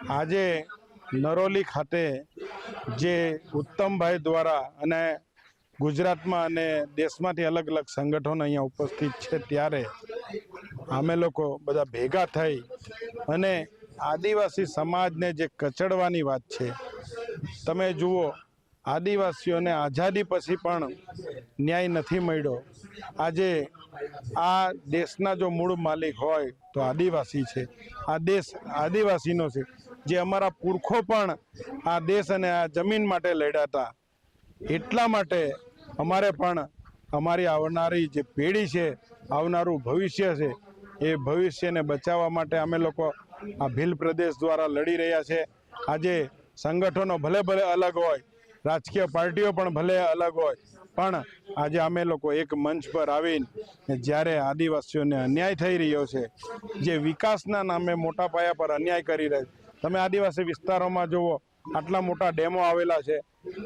આજે નરોલી ખાતે જે ઉત્તમભાઈ દ્વારા અને ગુજરાતમાં અને દેશમાંથી અલગ અલગ સંગઠનો અહીંયા ઉપસ્થિત છે ત્યારે અમે લોકો બધા ભેગા થઈ અને આદિવાસી સમાજને જે કચડવાની વાત છે, તમે જુઓ, આદિવાસીઓને આઝાદી પછી પણ ન્યાય નથી મળ્યો. આજે આ દેશના જો મૂળ માલિક હોય તો આદિવાસી છે. આ દેશ આદિવાસીનો છે. જે અમારા પુરખો પણ આ દેશ અને આ જમીન માટે લડ્યા હતા. એટલા માટે અમારે પણ અમારી આવનારી જે પેઢી છે, આવનારું ભવિષ્ય છે, એ ભવિષ્યને બચાવવા માટે અમે લોકો આ ભીલ પ્રદેશ દ્વારા લડી રહ્યા છે. આજે સંગઠનો ભલે ભલે અલગ હોય, રાજકીય પાર્ટીઓ પણ ભલે અલગ હોય, પણ આજે અમે લોકો એક મંચ પર આવીને જ્યારે આદિવાસીઓને અન્યાય થઈ રહ્યો છે, જે વિકાસના નામે મોટા પાયા પર અન્યાય કરી રહ્યા છે તમે આદિવાસી વિસ્તારોમાં જુઓ, આટલા મોટા ડેમો આવેલા છે,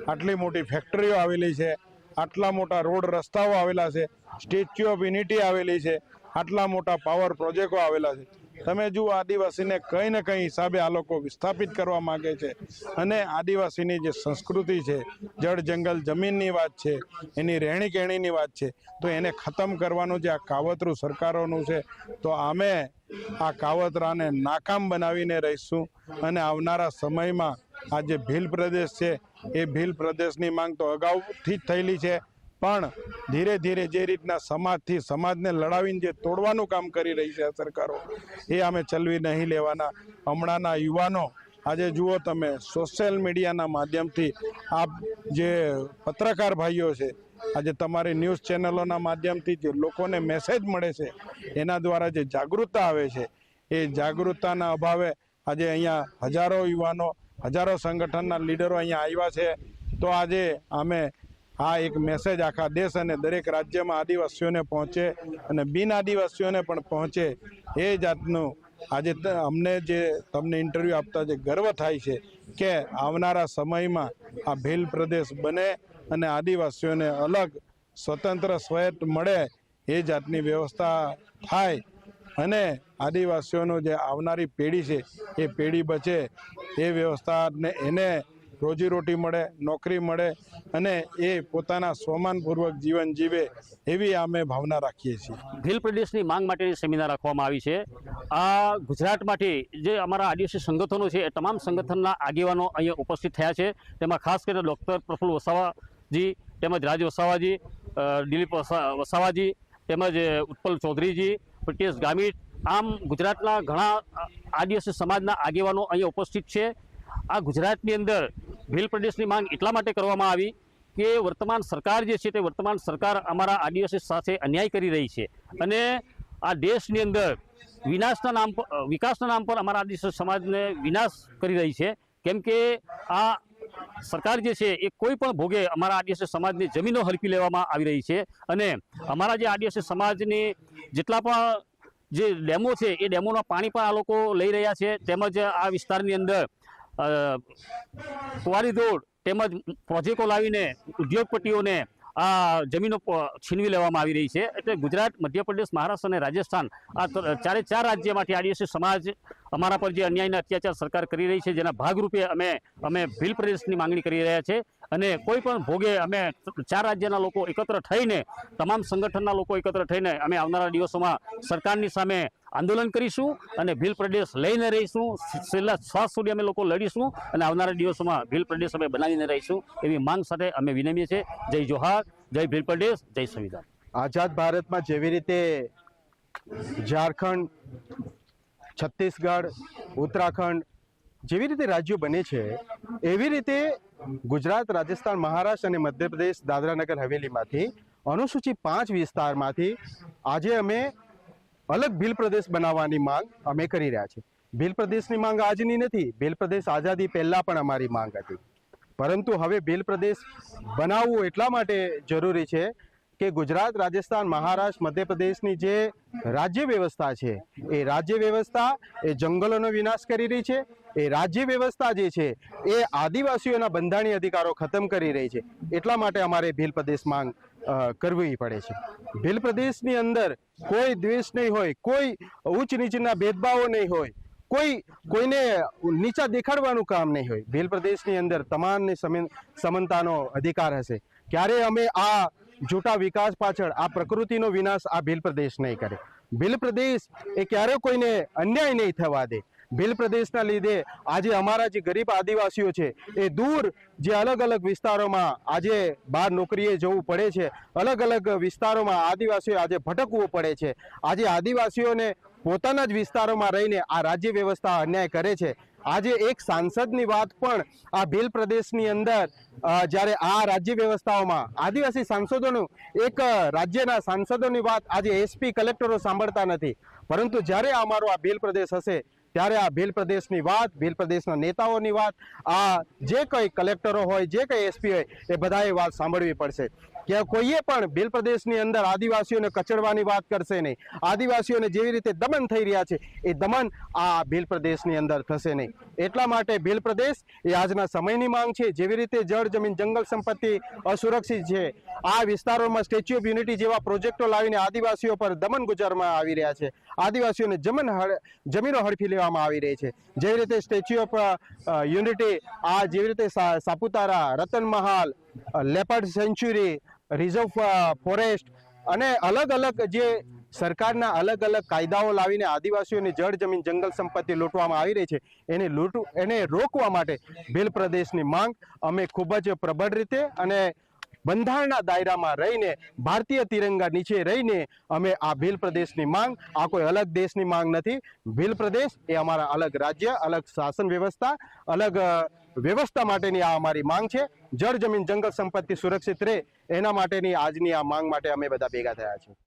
આટલી મોટી ફેક્ટરીઓ આવેલી છે, આટલા મોટા રોડ રસ્તાઓ આવેલા છે, સ્ટેચ્યુ ઓફ યુનિટી આવેલી છે, આટલા મોટા પાવર પ્રોજેક્ટો આવેલા છે. તમે જુઓ, આદિવાસીને કંઈ ને કંઈ હિસાબે આ લોકો વિસ્થાપિત કરવા માંગે છે. અને આદિવાસીની જે સંસ્કૃતિ છે, જળ, જંગલ, જમીનની વાત છે, એની રહેણી કહેણીની વાત છે, તો એને ખતમ કરવાનું જે આ કાવતરું સરકારોનું છે, તો અમે આ કાવતરાને નાકામ બનાવીને રહીશું અને આવનારા સમયમાં આ જે ભીલ પ્રદેશ છે, એ ભીલ પ્રદેશની માંગ તો અગાઉથી જ થયેલી છે. પણ ધીરે ધીરે જે રીતના સમાજથી સમાજને લડાવીને જે તોડવાનું કામ કરી રહી છે સરકારો, એ અમે ચલવી નહીં લેવાના. હમણાંના યુવાનો, આજે જુઓ તમે સોશિયલ મીડિયાના માધ્યમથી આપ જે પત્રકાર ભાઈઓ છે, આજે તમારી ન્યૂઝ ચેનલોના માધ્યમથી જે લોકોને મેસેજ મળે છે, એના દ્વારા જે જાગૃતતા આવે છે, એ જાગૃતતાના અભાવે આજે અહીંયા હજારો યુવાનો, હજારો સંગઠનના લીડરો અહીંયા આવ્યા છે. તો આજે અમે આ એક મેસેજ આખા દેશ અને દરેક રાજ્યમાં આદિવાસીઓને પહોંચે અને બિન આદિવાસીઓને પણ પહોંચે એ જાતનું આજે અમને જે તમને ઇન્ટરવ્યૂ આપતા જે ગર્વ થાય છે કે આવનારા સમયમાં આ ભીલ પ્રદેશ બને અને આદિવાસીઓને અલગ સ્વતંત્ર સ્વાયત્ત મળે એ જાતની વ્યવસ્થા થાય અને આદિવાસીઓનું જે આવનારી પેઢી છે એ પેઢી બચે એ વ્યવસ્થાને એને રોજીરોટી મળે, નોકરી મળે અને એ પોતાના સ્વમાનપૂર્વક જીવન જીવે એવી અમે ભાવના રાખીએ છીએ. ભીલ પ્રદેશની માંગ માટેની સેમિનાર રાખવામાં આવી છે. આ ગુજરાતમાંથી જે અમારા આદિવાસી સંગઠનો છે, એ તમામ સંગઠનના આગેવાનો અહીંયા ઉપસ્થિત થયા છે. તેમાં ખાસ કરીને ડૉક્ટર પ્રફુલ્લ વસાવાજી, તેમજ રાજ વસાવાજી દિલીપ વસા- વસાવાજી, તેમજ ઉત્પલ ચૌધરીજી પ્રિટેશ ગામિત, આમ ગુજરાતના ઘણા આદિવાસી સમાજના આગેવાનો અહીંયા ઉપસ્થિત છે. આ ગુજરાતની અંદર ભીલ પ્રદેશની માંગ એટલા માટે કરવામાં આવી કે વર્તમાન સરકાર જે છે તે વર્તમાન સરકાર અમારા આદિવાસી સાથે અન્યાય કરી રહી છે. અને આ દેશની અંદર વિનાશના નામ પર વિકાસના નામ પર અમારા આદિવાસી સમાજને વિનાશ કરી રહી છે. કેમ કે આ સરકાર જે છે એ કોઈ પણ ભોગે અમારા આદિવાસી સમાજની જમીનો હરકી લેવામાં આવી રહી છે. અને અમારા જે આદિવાસી સમાજની જેટલા પણ જે ડેમો છે, એ ડેમોના પાણી પણ આ લોકો લઈ રહ્યા છે. તેમજ આ વિસ્તારની અંદર કુંવારી દોડ તેમજ પ્રોજેક્ટો લાવીને ઉદ્યોગપતિઓને આ જમીનો છીનવી લેવામાં આવી રહી છે. એટલે ગુજરાત, મધ્યપ્રદેશ, મહારાષ્ટ્ર અને રાજસ્થાન આ ચારે ચાર રાજ્યમાંથી આદિવાસી સમાજ અમારા પર જે અન્યાયના અત્યાચાર સરકાર કરી રહી છે, જેના ભાગરૂપે અમે અમે ભીલ પ્રદેશની માંગણી કરી રહ્યા છે. અને કોઈ પણ ભોગે અમે ચાર રાજ્યના લોકો એકત્ર થઈને, તમામ સંગઠનના લોકો એકત્ર થઈને અમે આવનારા દિવસોમાં સરકારની સામે આંદોલન કરીશું અને ભીલ પ્રદેશ લઈને રહીશું. છેલ્લા શ્વાસ સુધી અમે લોકો લડીશું અને આવનારા દિવસોમાં ભીલ પ્રદેશ અમે બનાવીને રહીશું એવી માંગ સાથે અમે વિનમીએ છીએ. જય જોહાર, જય ભીલ પ્રદેશ, જય સંવિધાન. આઝાદ ભારતમાં જેવી રીતે ઝારખંડ, છત્તીસગઢ, ઉત્તરાખંડ જેવી રીતે રાજ્યો બને છે, એવી રીતે ગુજરાત, રાજસ્થાન, મહારાષ્ટ્ર અને મધ્યપ્રદેશ દાદરાનગર હવેલીમાંથી અનુસૂચિત પાંચ વિસ્તારમાંથી આજે અમે અલગ ભીલ પ્રદેશ બનાવવાની માંગ અમે કરી રહ્યા છીએ. ભીલ પ્રદેશની માંગ આજની નથી, ભીલ પ્રદેશ આઝાદી પહેલાં પણ અમારી માંગ હતી. પરંતુ હવે ભીલ પ્રદેશ બનાવવું એટલા માટે જરૂરી છે કે ગુજરાત, રાજસ્થાન, મહારાષ્ટ્ર, મધ્યપ્રદેશની જે રાજ્ય વ્યવસ્થા છે, એ રાજ્ય વ્યવસ્થા, એ જંગલોનો વિનાશ કરી રહી છે, એ રાજ્ય વ્યવસ્થા જે છે, એ આદિવાસીઓના બંધારણીય અધિકારો ખતમ કરી રહી છે. એટલા માટે અમારે ભીલ પ્રદેશ માંગ કરવી પડે છે. ભીલ પ્રદેશની અંદર કોઈ દ્વેષ નહીં હોય, કોઈ ઉચ્ચ નીચના ભેદભાવો નહીં હોય, કોઈ કોઈને નીચા દેખાડવાનું કામ નહીં હોય. ભીલ પ્રદેશની અંદર તમામને સમે- સમાનતાનો અધિકાર હશે. ક્યારે અમે આ જૂટા વિકાસ પાછળ, આ પ્રકૃતિનો વિનાશ આ ભીલ પ્રદેશ નહીં કરે. ભીલ પ્રદેશ એ ક્યારે કોઈને અન્યાય નહીં થવા દે. ભીલ પ્રદેશના લીધે આજે અમારા જે ગરીબ આદિવાસીઓ છે, એ દૂર જે અલગ અલગ વિસ્તારોમાં આજે બહાર નોકરીએ જવું પડે છે, અલગ અલગ વિસ્તારોમાં આદિવાસીઓ આજે ભટકવું પડે છે. આજે આદિવાસીઓને પોતાના જ વિસ્તારોમાં રહીને આ રાજ્ય વ્યવસ્થા અન્યાય કરે છે. આજે એક સાંસદની વાત પણ આ ભીલ પ્રદેશની અંદર જ્યારે આ રાજ્ય વ્યવસ્થાઓમાં આદિવાસી સાંસદોનું એક રાજ્યના સાંસદોની વાત આજે એસપી કલેક્ટરો સાંભળતા નથી. પરંતુ જ્યારે અમારો આ ભીલ પ્રદેશ હશે ત્યારે આ ભીલ પ્રદેશની વાત, ભીલ પ્રદેશના નેતાઓની વાત, આ જે કંઈ કલેક્ટરો હોય, જે કંઈ એસપી હોય, એ બધાએ વાત સાંભળવી પડશે. કે કોઈએ પણ ભીલ પ્રદેશની અંદર આદિવાસીઓને કચડવાની વાત કરશે નહીં. આદિવાસીઓને જેવી રીતે દમન થઈ રહ્યા છે, એ દમન આ ભીલ પ્રદેશની અંદર થશે નહીં. એટલા માટે ભીલ પ્રદેશ એ આજના સમયની માંગ છે. જેવી રીતે જળ, જમીન, જંગલ સંપત્તિ અસુરક્ષિત છે. આ વિસ્તારોમાં સ્ટેચ્યુ ઓફ યુનિટી જેવા પ્રોજેક્ટો લાવીને આદિવાસીઓ પર દમન ગુજારવામાં આવી રહ્યા છે. આદિવાસીઓને જમન જમીનો હડફી લેવામાં આવી રહી છે. જેવી રીતે સ્ટેચ્યુ ઓફ યુનિટી આ જેવી રીતે Saputara, Ratan Mahal leopard sanctuary reserve forest અને અલગ અલગ જે સરકારના અલગ અલગ કાયદાઓ લાવીને આદિવાસીઓની જળ જમીન, જંગલ સંપત્તિ લૂંટવામાં આવી રહી છે, એને લૂંટ એને રોકવા માટે ભીલ પ્રદેશની માંગ અમે ખૂબ જ પ્રબળ રીતે અને બંધારણના દાયરામાં રહીને ભારતીય તિરંગા નીચે રહીને અમે આ ભીલ પ્રદેશની માંગ, આ કોઈ અલગ દેશની માંગ નથી. ભીલ પ્રદેશ એ અમારા અલગ રાજ્ય, અલગ શાસન વ્યવસ્થા, અલગ વ્યવસ્થા માટેની આ અમારી માંગ છે. જળ, જમીન, જંગલ સંપત્તિ સુરક્ષિત રહે. એના માટેની આજની આ માંગ માટે અમે બધા ભેગા થયા છીએ.